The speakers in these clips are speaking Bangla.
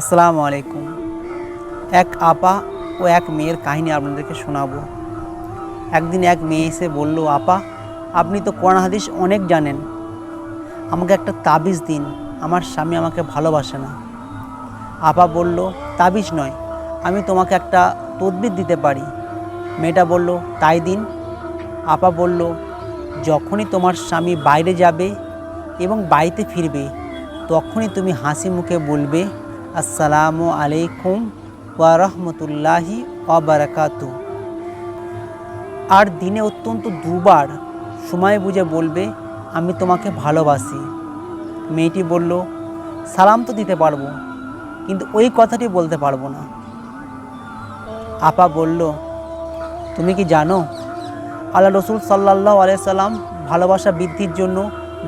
আসসালামু আলাইকুম। এক আপা ও এক মেয়ের কাহিনী আপনাদেরকে শোনাবো। একদিন এক মেয়ে এসে বলল, আপা, আপনি তো কোরআন হাদিস অনেক জানেন। আমাকে একটা তাবিজ দিন, আমার স্বামী আমাকে ভালোবাসে না। আপা বলল, তাবিজ নয়, আমি তোমাকে একটা তদবির দিতে পারি। মেয়েটা বলল, তাই দিন? আপা বলল, যখনই তোমার স্বামী বাইরে যাবে এবং বাড়িতে ফিরবে, তখনই তুমি হাসি মুখে বলবে আসসালামু আলাইকুম ওয়া রহমতুল্লাহি ওয়াবারাকাতু আর দিনে অত্যন্ত দুবার সময় বুঝে বলবে, আমি তোমাকে ভালোবাসি। মেয়েটি বলল, সালাম তো দিতে পারব, কিন্তু ওই কথাটি বলতে পারব না। আপা বলল, তুমি কি জানো, আল্লাহ রসুল সাল্লাহ আলাইসাল্লাম ভালোবাসা বৃদ্ধির জন্য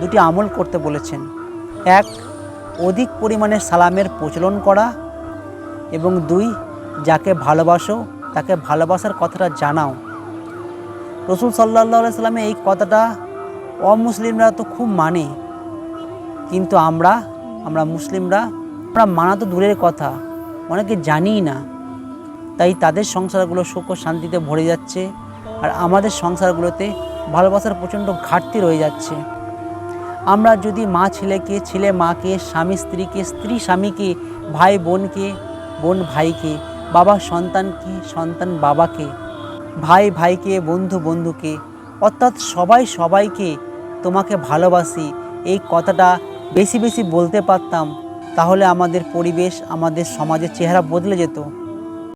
দুটি আমল করতে বলেছেন। এক অধিক পরিমাণে সালামের প্রচলন করা এবং দুই, যাকে ভালোবাসো, তাকে ভালোবাসার কথাটা জানাও। রসুল সাল্লাহ সাল্লামে এই কথাটা অমুসলিমরা তো খুব মানে। কিন্তু আমরা আমরা মুসলিমরা, আমরা মানা তো দূরের কথা, অনেকে জানিই না। তাই তাদের সংসারগুলো সুখ শান্তিতে ভরে যাচ্ছে আর আমাদের সংসারগুলোতে ভালোবাসার প্রচণ্ড ঘাটতি রয়ে যাচ্ছে। আমরা যদি মা ছেলেকে, ছেলে মাকে, স্বামী স্ত্রীকে, স্ত্রী স্বামীকে, ভাই বোনকে, বোন ভাইকে, বাবা সন্তানকে, সন্তান বাবাকে, ভাই ভাইকে, বন্ধু বন্ধুকে, অর্থাৎ সবাই সবাইকে তোমাকে ভালোবাসি, এই কথাটা বেশি বেশি বলতে পারতাম, তাহলে আমাদের পরিবেশ, আমাদের সমাজের চেহারা বদলে যেত।